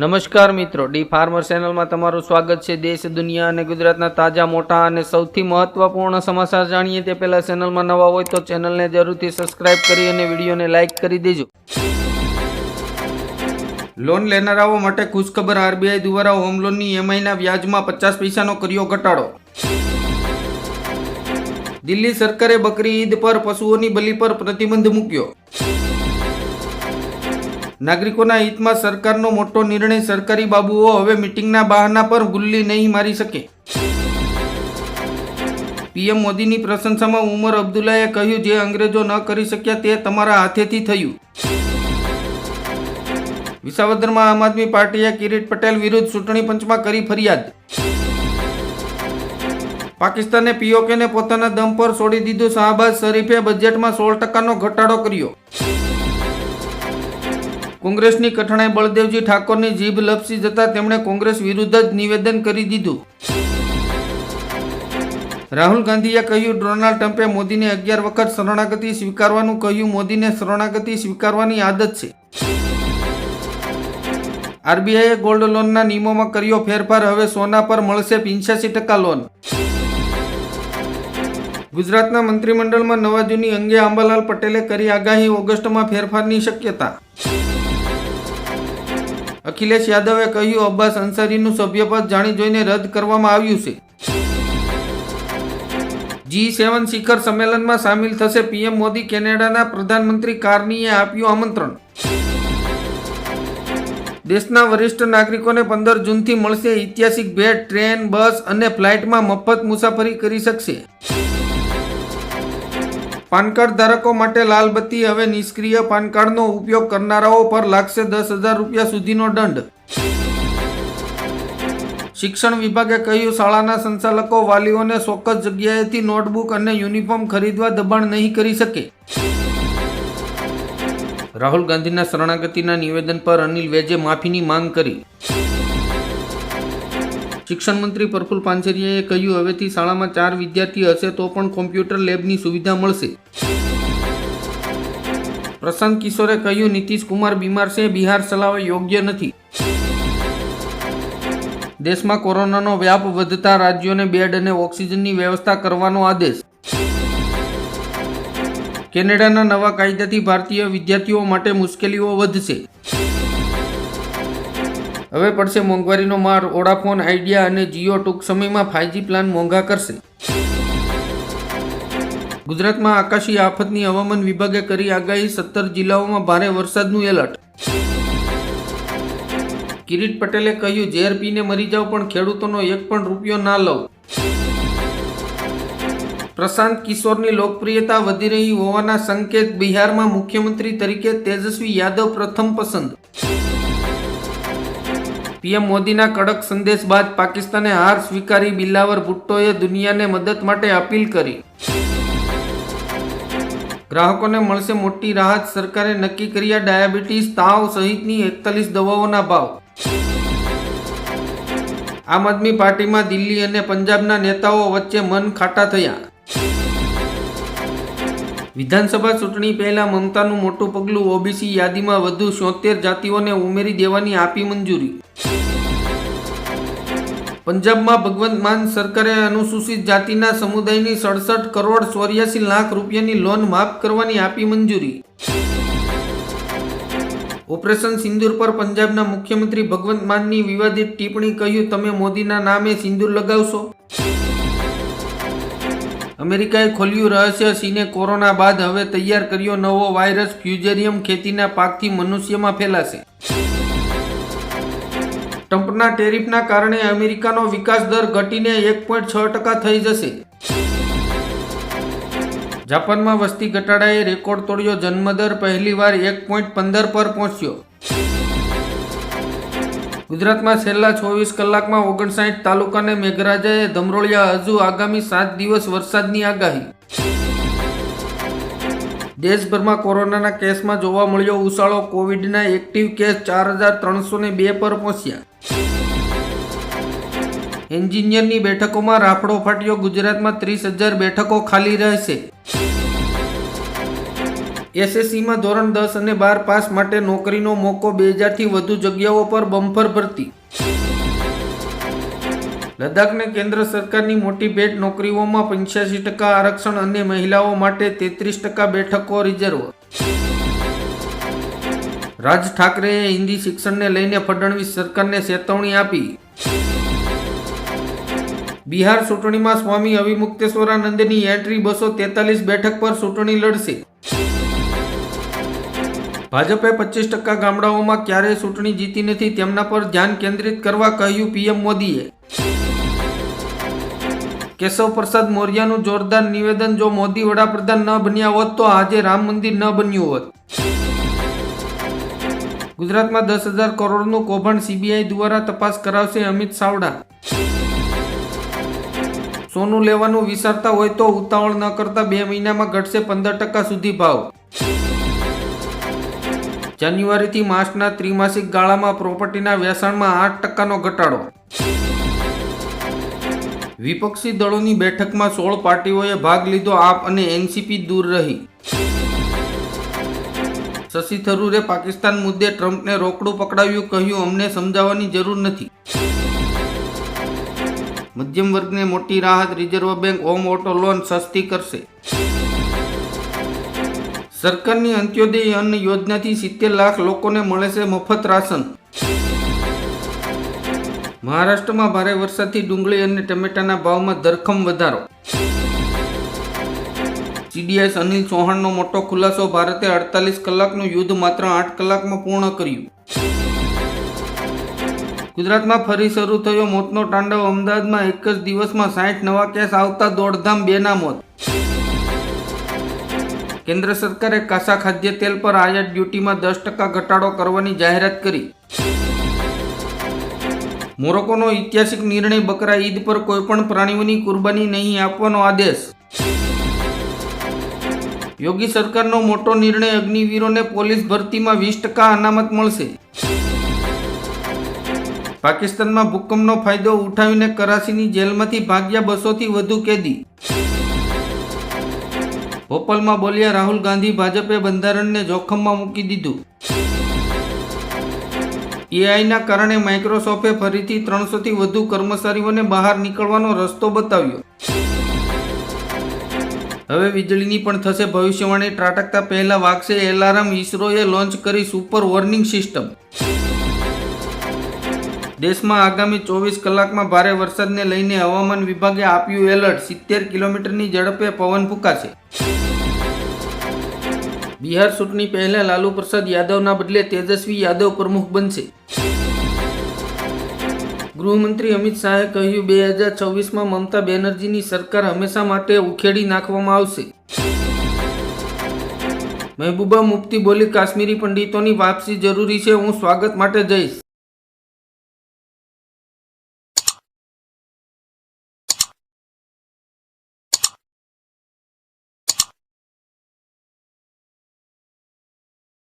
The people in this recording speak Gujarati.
નમસ્કાર મિત્રો, ડી ફાર્મર ચેનલમાં તમારું સ્વાગત છે. દેશ, દુનિયા અને ગુજરાતના તાજા, મોટા અને સૌથી મહત્વપૂર્ણ સમાચાર જાણીએ તે પહેલા ચેનલમાં નવા હોય તો ચેનલને જરૂરથી સબસ્ક્રાઇબ કરી અને વિડીયોને લાઇક કરી દેજો. લોન લેનારાઓ માટે ખુશખબર આરબીઆઈ દ્વારા હોમ લોનની ઈએમઆઈના વ્યાજમાં પચાસ પૈસાનો કર્યો ઘટાડો. દિલ્હી સરકારે બકરી ઈદ પર પશુઓની બલિ પર પ્રતિબંધ મૂક્યો. નાગરિકોના હિતમાં સરકારનો મોટો નિર્ણય સરકારી બાબુઓ હવે મીટિંગના બહાના પર ગુલ્લી નહીં મારી શકે. પીએમ મોદીની પ્રશંસામાં ઉમર અબ્દુલ્લાએ કહ્યું, જે અંગ્રેજો ન કરી શક્યા તે તમારા હાથેથી થયું. વિસાવદરમાં આમ આદમી પાર્ટીએ કિરીટ પટેલ વિરુદ્ધ ચૂંટણી પંચમાં કરી ફરિયાદ. પાકિસ્તાને પીઓકેને પોતાના દમ પર છોડી દીધું શાહબાઝ શરીફે બજેટમાં સોળ ટકાનો ઘટાડો કર્યો. કોંગ્રેસની કઠણાઈ બળદેવજી ઠાકોરની જીભ લપસી જતા તેમણે કોંગ્રેસ વિરુદ્ધ જ નિવેદન કરી દીધું. રાહુલ ગાંધીએ કહ્યું, ડોનાલ્ડ ટ્રમ્પે મોદીને અગિયાર વખત શરણાગતિ સ્વીકારવાનું કહ્યું. મોદીને શરણાગતિ સ્વીકારવાની આદત છે. આરબીઆઈએ ગોલ્ડ લોનના નિયમોમાં કર્યો ફેરફાર. હવે સોના પર મળશે પિંચ્યાસી ટકા લોન. ગુજરાતના મંત્રીમંડળમાં નવા જૂની અંગે આંબાલાલ પટેલે કરી આગાહી. ઓગસ્ટમાં ફેરફારની શક્યતા. અખિલેશ યાદવે કહ્યું, અબ્બાસ અંસારીનું સભ્યપદ જાણી જોઈને રદ કરવામાં આવ્યું છે. જી સેવન શિખર સંમેલનમાં સામેલ થશે પીએમ મોદી કેનેડાના પ્રધાનમંત્રી કાર્નીએ આપ્યું આમંત્રણ. દેશના વરિષ્ઠ નાગરિકોને પંદર જૂનથી મળશે ઐતિહાસિક ભેટ, ટ્રેન, બસ અને ફ્લાઇટમાં મફત મુસાફરી કરી શકશે. પાન કાર્ડ ધારકો માટે લાલ બત્તી હવે નિષ્ક્રિય પાન કાર્ડનો ઉપયોગ કરનારાઓ પર લાગશે દસ હજાર રૂપિયા સુધીનો દંડ. શિક્ષણ વિભાગે કહ્યું, શાળાના સંચાલકો વાલીઓને ચોક્કસ જગ્યાએથી નોટબુક અને યુનિફોર્મ ખરીદવા દબાણ નહીં કરી શકે. રાહુલ ગાંધીના શરણાગતિના નિવેદન પર અનિલ વેજે માફીની માંગ કરી. શિક્ષણ મંત્રી પ્રફુલ પાંચરિયાએ કહ્યું, હવેથી શાળામાં ચાર વિદ્યાર્થી હશે તો પણ કોમ્પ્યુટર લેબની સુવિધા મળશે. પ્રશાંત કિશોરે કહ્યું નીતિશ કુમાર બીમાર છે, બિહાર ચલાવવા યોગ્ય નથી. દેશમાં કોરોનાનો વ્યાપ વધતા રાજ્યોને બેડ અને ઓક્સિજનની વ્યવસ્થા કરવાનો આદેશ. કેનેડાના નવા કાયદાથી ભારતીય વિદ્યાર્થીઓ માટે મુશ્કેલીઓ વધશે. હવે પડશે મોંઘવારીનો માર. ઓડાફોન આઈડિયા અને જીઓ ટૂંક સમયમાં ફાઇવજી પ્લાન મોંઘા કરશે. ગુજરાતમાં આકાશી આફતની હવામાન વિભાગે કરી આગાહી. સત્તર જિલ્લાઓમાં ભારે વરસાદનું એલર્ટ. કિરીટ પટેલે કહ્યું, ઝેર પીને મરી જાવ પણ ખેડૂતોનો એક પણ રૂપિયો ના લઉં. પ્રશાંત કિશોરની લોકપ્રિયતા વધી રહી હોવાના સંકેત બિહારમાં મુખ્યમંત્રી તરીકે તેજસ્વી યાદવ પ્રથમ પસંદ. પીએમ મોદીના કડક સંદેશ બાદ પાકિસ્તાને હાર સ્વીકારી બિલાવર ભુટ્ટોએ દુનિયાને મદદ માટે અપીલ કરી. ગ્રાહકોને મળશે મોટી રાહત, સરકારે નક્કી કર્યા ડાયાબિટીસ, તાવ સહિતની એકતાલીસ દવાઓના ભાવ. આમ આદમી પાર્ટીમાં દિલ્હી અને પંજાબના નેતાઓ વચ્ચે મન ખાટા થયા. વિધાનસભા ચૂંટણી પહેલા મમતાનું મોટું પગલું ઓબીસી યાદીમાં વધુ છોતેર જાતિઓને ઉમેરી દેવાની આપી મંજૂરી. પંજાબમાં ભગવંત માન સરકારે અનુસૂચિત જાતિના સમુદાયની સડસઠ કરોડ ચોર્યાસી લાખ રૂપિયાની લોન માફ કરવાની આપી મંજૂરી. ઓપરેશન સિંદૂર પર પંજાબના મુખ્યમંત્રી ભગવંત માનની વિવાદિત ટિપ્પણી કહ્યું, તમે મોદીના નામે સિંદૂર લગાવશો. અમેરિકાએ ખોલ્યું રહસ્ય, ચીને કોરોના બાદ હવે તૈયાર કર્યો નવો વાયરસ, ફ્યુઝેરિયમ ખેતીના પાકથી મનુષ્યમાં ફેલાશે. ટ્રમ્પના ટેરિફના કારણે અમેરિકાનો વિકાસ દર ઘટીને એક પોઈન્ટ છ ટકા થઈ જશે. જાપાનમાં વસ્તી ઘટાડાએ રેકોર્ડ તોડ્યો જન્મદર, પહેલીવાર એક પોઈન્ટ પંદર પર પહોંચ્યો. ગુજરાતમાં છેલ્લા ચોવીસ કલાકમાં ઓગણસાઠ તાલુકાને મેઘરાજાએ ધમરોળ્યા હજુ આગામી સાત દિવસ વરસાદની આગાહી. દેશભરમાં કોરોનાના કેસમાં જોવા મળ્યો ઉછાળો. કોવિડના એક્ટિવ કેસ ચાર હજાર ત્રણસો ને બે પર પહોંચ્યા. એન્જિનિયરની બેઠકોમાં રાફડો ફાટ્યો. ગુજરાતમાં ત્રીસ હજાર બેઠકો ખાલી રહેશે. એસએસસીમાં ધોરણ દસ અને બાર પાસ માટે નોકરીનો મોકો બે હજારથી વધુ જગ્યાઓ પર બમ્પર ભરતી. લદ્દાખને કેન્દ્ર સરકારની મોટી ભેટ, નોકરીઓમાં પંચ્યાસી ટકા આરક્ષણ અને મહિલાઓ માટે તેત્રીસ ટકા બેઠકો રિઝર્વ. રાજ ઠાકરેએ હિન્દી શિક્ષણને લઈને ફડણવીસ સરકારને ચેતવણી આપી. બિહાર ચૂંટણીમાં સ્વામી અવિમુક્તેશ્વરાનંદની એન્ટ્રી બસો તેતાલીસ બેઠક પર ચૂંટણી લડશે. ભાજપે પચીસ ટકા ગામડાઓમાં ક્યારેય ચૂંટણી જીતી નથી, તેમના પર ધ્યાન કેન્દ્રિત કરવા કહ્યું પીએમ મોદીએ. કેશવ પ્રસાદ મૌર્યનું જોરદાર નિવેદન, જો મોદી વડાપ્રધાન ન બન્યા હોત, તો આજે રામ મંદિર ન બન્યું હોત. ગુજરાતમાં દસ હજાર કરોડનું કૌભાંડ સીબીઆઈ દ્વારા તપાસ કરાવશે અમિત ચાવડા સોનું લેવાનું વિચારતા હોય તો ઉતાવળ ન કરતા બે મહિનામાં ઘટશે પંદર ટકા સુધી ભાવ. જાન્યુઆરીથી માર્ચના ત્રિમાસિક ગાળામાં પ્રોપર્ટીના વેચાણમાં આઠ ટકાનો ઘટાડો. વિપક્ષી દળોની બેઠકમાં સોળ પાર્ટીઓએ ભાગ લીધો, આપ અને એનસીપી દૂર રહી. શશી થરૂરે પાકિસ્તાન મુદ્દે ટ્રમ્પને રોકડું પકડાવ્યું, કહ્યું, અમને સમજાવવાની જરૂર નથી. મધ્યમ વર્ગને મોટી રાહત reserve bank home auto loan સસ્તી કરશે. સરકારની અંત્યોદય અન્ન યોજનાથી સિત્તેર લાખ લોકોને મળે છે મફત રાશન. મહારાષ્ટ્રમાં ભારે વરસાદથી ડુંગળી અને ટમેટાના ભાવમાં ધરખમ વધારો. સીડીએસ અનિલ ચૌહાણનો મોટો ખુલાસો, ભારતે અડતાલીસ કલાકનું યુદ્ધ માત્ર આઠ કલાકમાં પૂર્ણ કર્યું. ગુજરાતમાં ફરી શરૂ થયો મોતનો તાંડવ. અમદાવાદમાં એક જ દિવસમાં સાઠ નવા કેસ આવતા દોડધામ બેના મોત. કેન્દ્ર સરકારે કાસા ખાદ્ય તેલ પર આયાત ડ્યુટીમાં દસ ટકા ઘટાડો કરવાની જાહેરાત કરી. મોરોકોનો ઐતિહાસિક નિર્ણય બકરા ઈદ પર કોઈપણ પ્રાણીઓની કુરબાની નહીં આપવાનો આદેશ. યોગી સરકારનો મોટો નિર્ણય અગ્નિવીરોને પોલીસ ભરતીમાં વીસ ટકા અનામત મળશે. પાકિસ્તાનમાં ભૂકંપનો ફાયદો ઉઠાવીને કરાચીની જેલમાંથી ભાગ્યા બસોથી વધુ કેદી. ભોપાલમાં બોલ્યા રાહુલ ગાંધી ભાજપે બંધારણને જોખમમાં મૂકી દીધું. એઆઈના કારણે માઇક્રોસોફ્ટે ફરીથી ત્રણસોથી વધુ કર્મચારીઓને બહાર નીકળવાનો રસ્તો બતાવ્યો. હવે વીજળીની પણ થશે ભવિષ્યવાણી. ત્રાટકતા પહેલા વાગશે. એલાર્મ ઇસરોએ લોન્ચ કરી સુપર વોર્નિંગ સિસ્ટમ. દેશમાં આગામી ચોવીસ કલાકમાં ભારે વરસાદને લઈને હવામાન વિભાગે આપ્યું એલર્ટ. સિત્તેર કિલોમીટરની ઝડપે પવન ફૂંકાશે. બિહાર ચૂંટણી પહેલા લાલુ પ્રસાદ યાદવના બદલે તેજસ્વી યાદવ પ્રમુખ બનશે. ગૃહમંત્રી અમિત શાહે કહ્યું, બે હજાર છવ્વીસમાં મમતા બેનર્જીની સરકાર હંમેશા માટે ઉખેડી નાખવામાં આવશે. મહેબૂબા મુફ્તી બોલી કાશ્મીરી પંડિતોની વાપસી જરૂરી છે, હું સ્વાગત માટે જઈશ.